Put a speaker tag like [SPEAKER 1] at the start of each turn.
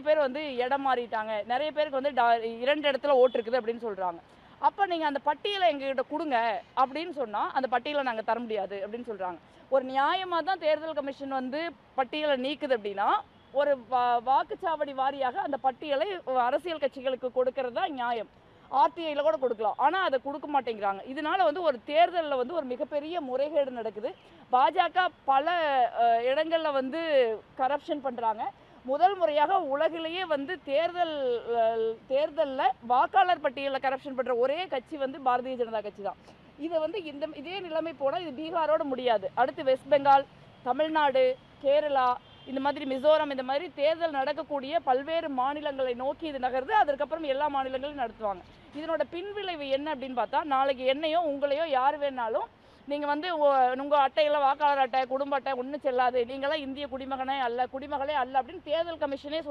[SPEAKER 1] பேர் வந்து இடம் மாறிட்டாங்க. நிறைய பேருக்கு வந்து டா- இரண்டு இடத்துல ஓட்டு இருக்குது அப்படின்னு சொல்கிறாங்க அப்போ நீங்கள் அந்த பட்டியலை எங்ககிட்ட கொடுங்க அப்படின்னு சொன்னால் அந்த பட்டியலை நாங்கள் தர முடியாது அப்படின்னு சொல்கிறாங்க ஒரு நியாயமாக தான் தேர்தல் கமிஷன் வந்து பட்டியலை நீக்குது அப்படின்னா ஒரு வா வாக்குச்சாவடி வாரியாக அந்த பட்டியலை அரசியல் கட்சிகளுக்கு கொடுக்கறது தான் நியாயம். ஆர்டிஐயில் கூட கொடுக்கலாம். ஆனால் அதை கொடுக்க மாட்டேங்கிறாங்க. இதனால வந்து ஒரு தேர்தலில் வந்து ஒரு மிகப்பெரிய முறைகேடு நடக்குது. பாஜக பல இடங்களில் வந்து கரப்ஷன் பண்ணுறாங்க முதல் முறையாக உலகிலேயே வந்து தேர்தல் தேர்தலில் வாக்காளர் பட்டியலில் கரப்ஷன் பண்ணுற ஒரே கட்சி வந்து பாரதிய ஜனதா கட்சி தான். இதை வந்து இந்த இதே நிலைமை போனால் இது பீகாரோட முடியாது. அடுத்து வெஸ்ட் பெங்கால் தமிழ்நாடு கேரளா இந்த மாதிரி மிசோரம் இந்த மாதிரி தேர்தல் நடக்கக்கூடிய பல்வேறு மாநிலங்களை நோக்கி இது நகருது அதற்கப்புறம் எல்லா மாநிலங்களையும் நடத்துவாங்க. இதனோட பின்விளைவு என்ன அப்படின்னு பார்த்தா நாளைக்கு என்னையோ உங்களையோ யார் வேணாலும் நீங்கள் வந்து உங்கள் அட்டையில் வாக்காளர் அட்டை குடும்ப அட்டை ஒன்றும் செல்லாது. நீங்களாம் இந்திய குடிமகனே அல்ல குடிமகளே அல்ல அப்படின்னு தேர்தல் கமிஷனே